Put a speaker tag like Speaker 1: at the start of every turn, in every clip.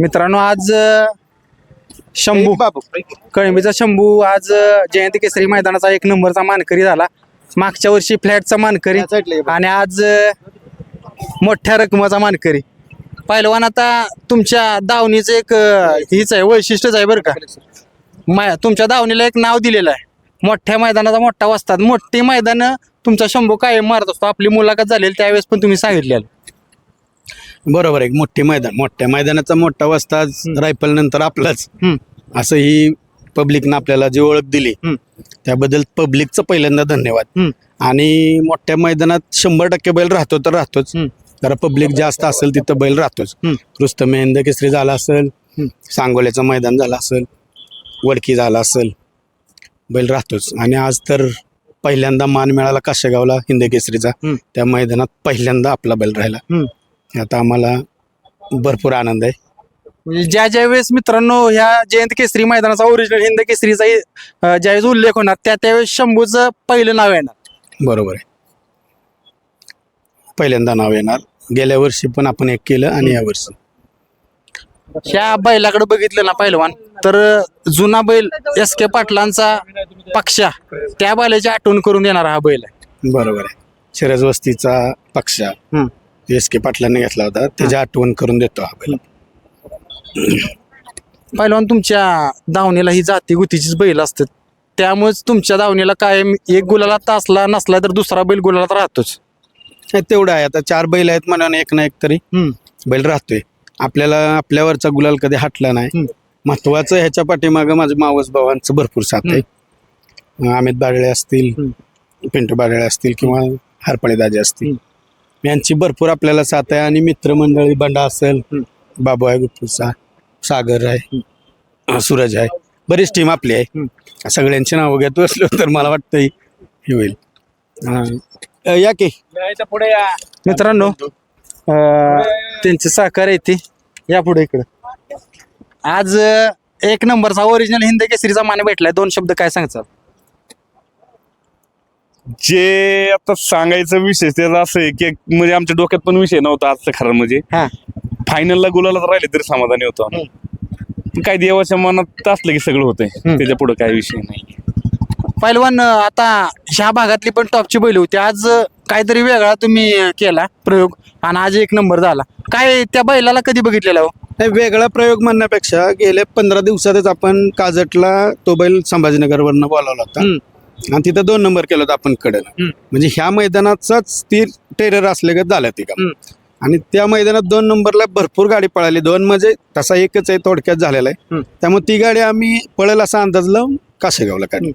Speaker 1: मित्रांनो आज शंभू कळंबीचा शंभू आज जयंती केसरी मैदानाचा एक नंबरचा मानकरी झाला. मागच्या वर्षी फ्लॅटचा मानकरी आणि आज मोठ्या रकमाचा मानकरी. पहिलवान आता तुमच्या दावणीचं एक हीच आहे वैशिष्ट्यच आहे बरं का. मा तुमच्या दावणीला एक नाव दिलेलं आहे. मोठ्या मैदानाचा मोठा वस्ताद मोठी मैदानं तुमचा शंभू कायम मारत असतो. आपली मुलाखत झालेली त्यावेळेस पण तुम्ही सांगितलेलं.
Speaker 2: बरोबर आहे मोठे मैदान मोठ्या मैदानाचा मोठा वस्ता रायफल नंतर आपलाच
Speaker 1: हम्म.
Speaker 2: असं ही पब्लिकनं आपल्याला जी ओळख दिली
Speaker 1: हम्म.
Speaker 2: त्याबद्दल पब्लिकचं पहिल्यांदा धन्यवाद
Speaker 1: हम्म.
Speaker 2: आणि मोठ्या मैदानात शंभर टक्के बैल राहतो तर राहतोच
Speaker 1: हम्म.
Speaker 2: जरा पब्लिक जास्त असेल तिथं बैल राहतोच
Speaker 1: हम्म.
Speaker 2: रुस्तम हिंद केसरी झाला असेल
Speaker 1: हम्म.
Speaker 2: सांगोल्याचं मैदान झालं असेल वडकी झाला असेल बैल राहतोच आणि आज तर पहिल्यांदा मान मिळाला काशेगावला हिंद केसरीचा
Speaker 1: हम्म.
Speaker 2: त्या मैदानात पहिल्यांदा आपला बैल राहिला
Speaker 1: हम्म.
Speaker 2: आता आम्हाला भरपूर आनंद आहे.
Speaker 1: म्हणजे ज्या ज्या वेळेस मित्रांनो ह्या जयंत केसरी मैदानाचा ओरिजिनल हिंद केसरीचा अं, ज्यावेळेस उल्लेख होणार त्या त्यावेळेस शंभूचं पहिलं नाव येणार.
Speaker 2: बरोबर आहे. पहिल्यांदा नाव येणार. गेल्या वर्षी पण आपण एक केलं आणि या वर्षी.
Speaker 1: ह्या बैलाकडे बघितलं ना पहिलवान तर जुना बैल एस के पाटलांचा पक्षा त्या बैलाची आठवण करून देणारा हा बैल. आहे
Speaker 2: बरोबर आहे. शिरज वस्तीचा पक्ष.
Speaker 1: हम्म.
Speaker 2: एस के पाटलांनी घेतला होता त्याची आठवण करून देतो हा बैल
Speaker 1: पहिलवान तुमच्या दावणीला ही जाती गुतीचीच बैल असतात. त्यामुळेच तुमच्या दावणीला कायम एक गुलाला असला नसला तर दुसरा बैल गुलालात राहतोच.
Speaker 2: तेवढं आहे. आता चार बैल आहेत म्हणून एक ना एक तरी
Speaker 1: हम्म.
Speaker 2: बैल राहतोय. आपल्याला आपल्यावरचा गुलाल कधी हटला नाही.
Speaker 1: हम्म.
Speaker 2: महत्वाचं ह्याच्या पाठीमागं माझं मावस भावांचं भरपूर साथ आहे. अमित बागळे असतील पिंटू बागळे असतील किंवा हरपळे दाजे असतील यांची भरपूर आपल्याला साथ आहे. आणि मित्रमंडळी बंडा असेल बाबू आहे गुप्पूचा सागर आहे सूरज आहे. बरीच टीम आपली आहे. सगळ्यांची नावं घेतो असलो तर मला वाटतं हे होईल. अं, या की.
Speaker 1: पुढे या. मित्रांनो अं, त्यांचे सहकार्य आहे ते. या पुढे इकडं. आज अं, एक नंबरचा ओरिजिनल हिंद केसरीचा मान भेटलाय. दोन शब्द काय सांगतात?
Speaker 3: जे आता सांगायचं विषय त्याचा असं आहे की म्हणजे आमच्या डोक्यात पण विषय नव्हता आजचा खरं म्हणजे.
Speaker 1: हा.
Speaker 3: फायनलला गुलाला राहिले तरी समाधानी होतो आम्ही. पण काय देवाच्या मनात असलं की सगळं होतंय. त्याच्या पुढे काय विषय नाही.
Speaker 1: पहिलवान अं, आता ह्या भागातली पण टॉपची बैल होती. आज अं, काहीतरी वेगळा तुम्ही अं, केला प्रयोग आणि आज एक नंबर झाला. काय त्या बैलाला कधी बघितलेला हो?
Speaker 2: नाही वेगळा प्रयोग म्हणण्यापेक्षा गेल्या पंधरा दिवसातच आपण काजटला तो बैल संभाजीनगरवरनं बोलावला होता. आणि तिथं दोन नंबर केला होता आपण
Speaker 1: हम्म.
Speaker 2: म्हणजे ह्या मैदानाचाच ती टेरर असल्यागत झालं ते काम
Speaker 1: हम्म.
Speaker 2: आणि त्या मैदानात दोन नंबरला भरपूर गाडी पळाली दोन म्हणजे तसा एकच आहे थोडक्यात झालेला आहे. त्यामुळे ती गाडी आम्ही पळेल असा अंदाज लावून काशेगावला काढली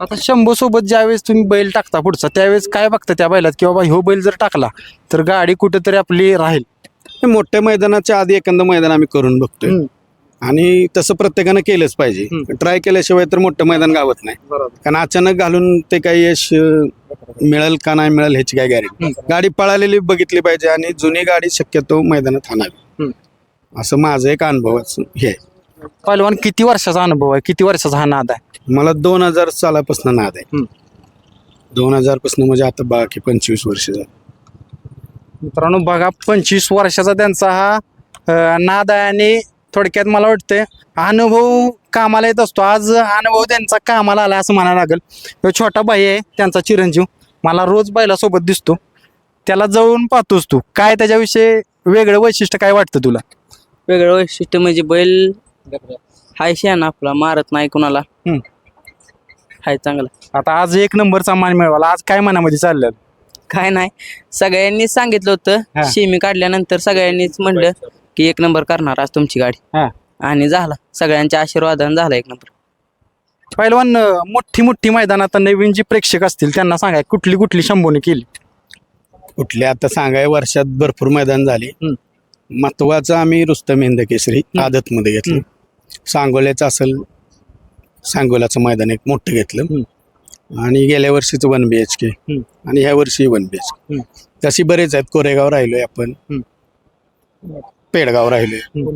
Speaker 1: आता शंभू सोबत ज्यावेळेस तुम्ही बैल टाकता पुढचा त्यावेळेस काय बघता त्या बैलात की बाबा ह्यो बैल जर टाकला तर गाडी कुठेतरी आपली राहील
Speaker 2: मोठ्या मैदानाच्या आधी एखादं मैदान आम्ही करून बघतोय. आणि तसं प्रत्येकानं केलंच पाहिजे. ट्राय केल्याशिवाय तर मोठं मैदान गावत नाही. कारण अचानक घालून ते काही यश मिळेल का नाही मिळेल ह्याची काय गॅरंटी गाडी पळालेली बघितली पाहिजे आणि जुनी गाडी शक्यतो मैदानात आणावी. असं माझं एक अनुभवाचं हे आहे.
Speaker 1: पहिलवान किती वर्षाचा अनुभव आहे? किती वर्षाचा हा नाद आहे?
Speaker 2: मला दोन हजार सालापासून नाद आहे. दोन हजारपासून म्हणजे आता बाकी पंचवीस वर्ष झालं.
Speaker 1: मित्रांनो बघा पंचवीस वर्षाचा त्यांचा हा नाद आहे आणि थोडक्यात मला वाटतं अनुभव कामाला येत असतो. आज अनुभव त्यांचा कामाला आला असं म्हणायला लागेल. तो छोटा भाई आहे त्यांचा चिरंजीव. मला रोज बैलासोबत दिसतो. त्याला जवळून पाहतोस तू. काय त्याच्याविषयी वेगळं वैशिष्ट्य काय वाटतं तुला?
Speaker 4: वेगळं वैशिष्ट्य म्हणजे बैल हाय शेण आपला मारत नाही कुणाला.
Speaker 1: हम्म.
Speaker 4: हाय चांगला.
Speaker 1: आता आज एक नंबरचा मान मिळवाला आज काय मनामध्ये चाललं
Speaker 4: काय नाही. सगळ्यांनीच सांगितलं
Speaker 1: हा.
Speaker 4: होतं शेमी काढल्यानंतर सगळ्यांनीच म्हणलं की एक नंबर करणार आज तुमची गाडी.
Speaker 1: हा.
Speaker 4: आणि झाला. सगळ्यांच्या आशीर्वादाने झाला एक नंबर.
Speaker 1: पहिलवान अं, मोठी मोठी मैदानात नवीन जी प्रेक्षक असतील त्यांना सांगाय कुठली कुठली शंभूने केली?
Speaker 2: कुठले आता सांगाय वर्षात भरपूर मैदान झाले.
Speaker 1: हम्म.
Speaker 2: महत्वाचं आम्ही रुस्तम हिंद केसरी आदतमध्ये घेतलं. सांगोल्याचं असेल सांगोल्याचं मैदान एक मोठं घेतलं. आणि गेल्या वर्षीचं वन बी एच के. आणि ह्या वर्षी वन बी एच के. तशी बरेच आहेत कोरेगाव राहिलोय आपण. पेडगाव राहिलोय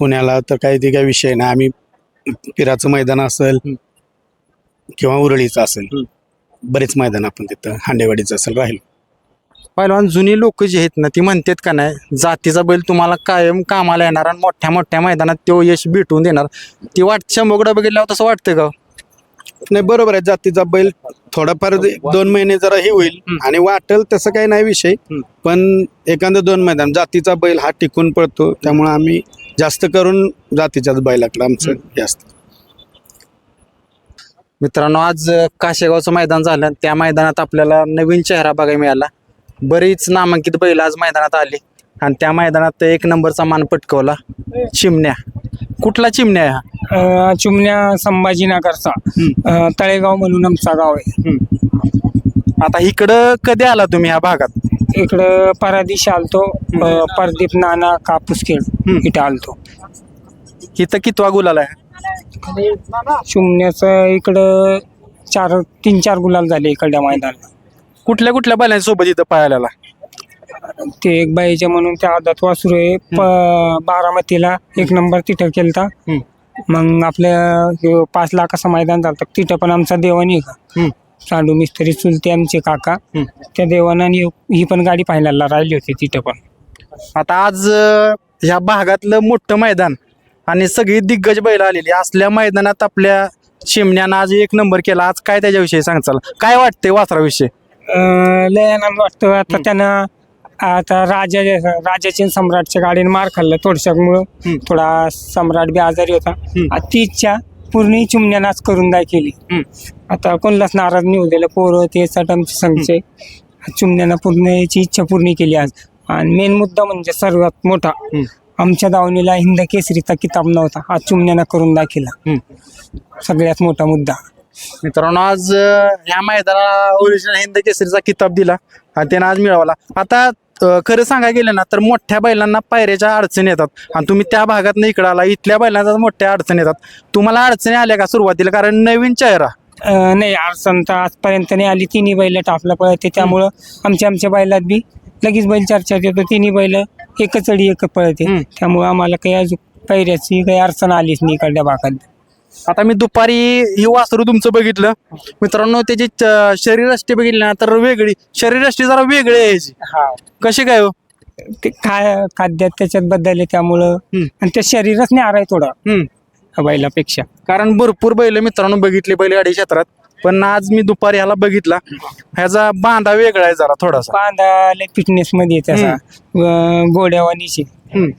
Speaker 2: पुण्याला तर काही ते काही विषय नाही. आम्ही पिराचं मैदान असेल किंवा उरळीचं असेल बरेच मैदान आपण तिथं हांडेवाडीचं असेल राहिलो.
Speaker 1: पहिलवान जुनी लोक जी आहेत ना ती म्हणतात का नाही जातीचा बैल तुम्हाला कायम कामाला येणार आणि मोठ्या मोठ्या मैदानात तो यश भेटून देणार. ती वाट शंभोगडा बघितल्यावर तसं वाटतं का?
Speaker 2: नाही बरोबर आहे. जातीचा बैल थोडाफार दोन महिने जरा हे होईल आणि वाटेल तसं काही नाही विषय. पण एखादं दोन मैदान जातीचा बैल हा टिकून पडतो. त्यामुळे आम्ही जास्त करून जातीच्याच बैलाकडे आमचं हे असतं.
Speaker 1: मित्रांनो आज काशेगावचं मैदान झालं आणि त्या मैदानात आपल्याला नवीन चेहरा बघायला मिळाला. बरीच नामांकित बैल आज मैदानात आली. आणि त्या मैदानात एक नंबरचा मान पटकवला. चिमण्या. कुठला चिमण्या आहे हा?
Speaker 5: अ, चिमण्या संभाजीनगरचा. तळेगाव म्हणून आमचा गाव आहे.
Speaker 1: आता इकडं कधी आला तुम्ही ह्या भागात?
Speaker 5: इकडं परादिश आलतो. अ, परदीप नाना कापूस खेळ इथं आलतो.
Speaker 1: इथं कितवा गुलाल आहे?
Speaker 5: चिमण्याचं इकडं चार तीन चार गुलाल झाले इकडल्या मैदानाला
Speaker 1: कुठल्या कुठल्या बैलांसोबत इथं पाहायला
Speaker 5: ते एक बाईच्या म्हणून त्या आदत वासरू आहे प बारामतीला एक नंबर तिथं केलता. मग आपल्या ह्यो पाच लाखाचं मैदान झालं तिथं पण आमचा देवानी आहे का? चांडू मिस्त्री चुलते आमचे काका. त्या देवानाने ही पण गाडी फायनलला राहिली होती तिथं पण.
Speaker 1: आता आज अ, ह्या भागातलं मोठं मैदान आणि सगळी दिग्गज बैल आलेली असल्या मैदानात आपल्या चिमण्यानं आज एक नंबर केला. आज काय त्याच्याविषयी सांगचाल? काय वाटतंय वासराविषयी?
Speaker 5: अं, लय आनंद वाटतो आता त्यानं आता राजा राजाचे आणि सम्राटच्या गाडीने मार खाल्ला थोडशामुळं थोडा सम्राट बी आजारी होता. ती इच्छा पूर्ण चिमण्यानाच करून दाय केली. आता कोणलाच नाराज नाही होऊ दिलं. पोरं ते सट आमचे संघचे चिमण्यानं पूर्ण याची इच्छा पूर्ण केली आज. आणि मेन मुद्दा म्हणजे सर्वात मोठा. आमच्या दावणीला हिंद केसरीचा किताब नव्हता. आज चिमण्यानं करून दाखिला सगळ्यात मोठा मुद्दा.
Speaker 1: मित्रांनो आज ह्या मैदानाला ओरिजिनल हिंद केसरीचा किताब दिला. आणि त्यानं आज मिळवला. आता अं, खरं सांगायला गेलं ना तर मोठ्या बैलांना पायऱ्याच्या अडचणी येतात. आणि तुम्ही त्या भागात इकडे आला इथल्या बैलांना मोठ्या अडचणी येतात. तुम्हाला अडचणी आल्या का सुरुवातीला? कारण नवीन चेहरा.
Speaker 5: अं, नाही अडचण तर आजपर्यंत नाही आली. तिन्ही बैल टापला पळते. त्यामुळं आमच्या आमच्या बैलात बी लगेच बैल चर्चेत येतो. तिन्ही बैल एकच अडी एक पळते.
Speaker 1: हम्म.
Speaker 5: त्यामुळं आम्हाला काही अजून पैऱ्याची काही अडचण आलीच नाही इकडल्या भागात.
Speaker 1: आता मी दुपारी ही वासरू तुमचं बघितलं. मित्रांनो त्याची च- शरीरयष्टी बघितली ना तर वेगळी. शरीरयष्टी जरा वेगळी आहे याची.
Speaker 5: हा.
Speaker 1: कशी काय हो?
Speaker 5: ते खा खाद्यात त्याच्यात बदलले त्यामुळं.
Speaker 1: हम्म.
Speaker 5: आणि ते शरीरच नाही आहे थोडं.
Speaker 1: हम्म.
Speaker 5: बैलापेक्षा.
Speaker 1: कारण भरपूर बैल मित्रांनो बघितले बैलगाडी क्षेत्रात. पण आज मी दुपारी ह्याला बघितला. ह्याचा बांधा वेगळा आहे जरा थोडासा.
Speaker 5: बांधाले फिटनेस मध्ये त्याचा. गोड्यावानीची
Speaker 1: हम्म.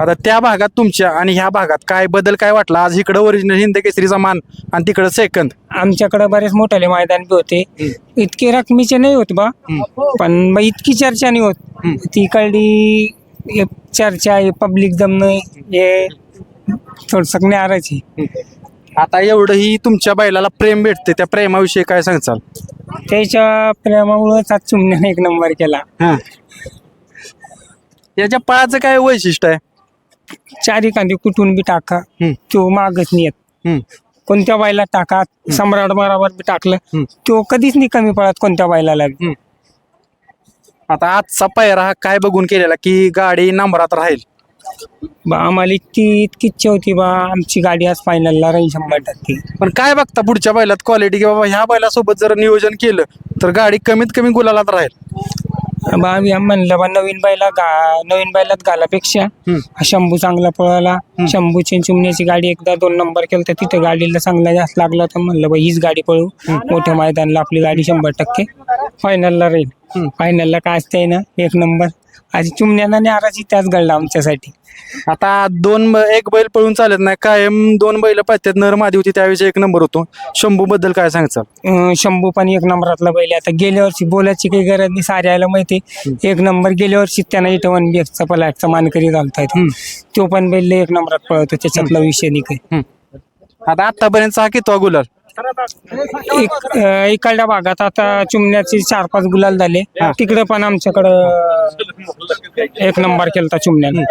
Speaker 1: आता त्या भागात तुमच्या आणि ह्या भागात काय बदल काय वाटला? आज इकडं ओरिजिनल हिंद केसरीचा मान आणि तिकडं सेकंद
Speaker 5: आमच्याकडे बरेच मोठाले मैदान बी होते. इतके रकमीचे नाही होत बा. पण इतकी चर्चा नाही होत. ती कळली चर्चा पब्लिक जमणं हे थोडस नाराज आहे.
Speaker 1: आता एवढंही तुमच्या बैलाला प्रेम भेटते त्या प्रेमाविषयी काय सांगचाल?
Speaker 5: त्याच्या प्रेमामुळेच आज चुमण्याने एक नंबर केला.
Speaker 1: हा. याच्या पळाचं काय वैशिष्ट्य आहे?
Speaker 5: चारी कांदे कुठून बी टाका.
Speaker 1: हम्म.
Speaker 5: तो मागच नाही येत
Speaker 1: हम्म.
Speaker 5: कोणत्या बैला टाका सम्राट बरोबर बी टाकलं तो कधीच नाही कमी पडत कोणत्या बैलाला बी.
Speaker 1: आता आजचा पायरा हा काय बघून केलेला की गाडी नंबरात राहील?
Speaker 5: बा आम्हाला इतकी इतकी इच्छा होती बा आमची गाडी आज फायनलला राहील शंभर टक्के.
Speaker 1: पण काय बघता पुढच्या बैलात क्वालिटी की बाबा ह्या बैलासोबत जर नियोजन केलं तर गाडी कमीत कमी गुलालात राहील.
Speaker 5: बा आम्ही म्हणलं बा नवीन बैला गा नवीन बैलात घालापेक्षा हा शंभू चांगला पळाला. शंभूची चिमण्याची गाडी एकदा दोन नंबर केलं तर तिथं गाडीला चांगला जास्त लागला तर म्हणलं बा हीच गाडी पळू. मोठ्या मैदानला आपली गाडी शंभर टक्के. फायनलला राहील. फायनलला काय असते ना एक नंबर. आज चिमण्याना नाराजी त्याच घडला आमच्यासाठी.
Speaker 1: आता दोन ब- एक बैल पळून चालत नाही कायम दोन बैल पाहतात नर मादी होती त्यावेळेस एक नंबर होतो. शंभू बद्दल काय सांगचाल?
Speaker 5: अं, शंभू पण एक नंबरातला बैल आहे. आता गेल्या वर्षी बोलायची काही गरज नाही साऱ्याला माहिती एक नंबर गेल्या वर्षी त्यांना इथं वन बी एक्सचा पलाटचा मानकरी घालता येतो तो पण बैल एक नंबरात पळतो त्याच्यातला विषय नाही काही.
Speaker 1: आता आतापर्यंत हा कितवा गुलाल?
Speaker 5: इकडल्या भागात आता चुमण्याचे चार पाच गुलाल झाले. तिकडे पण आमच्याकडं एक नंबर केलता चुमण्याने.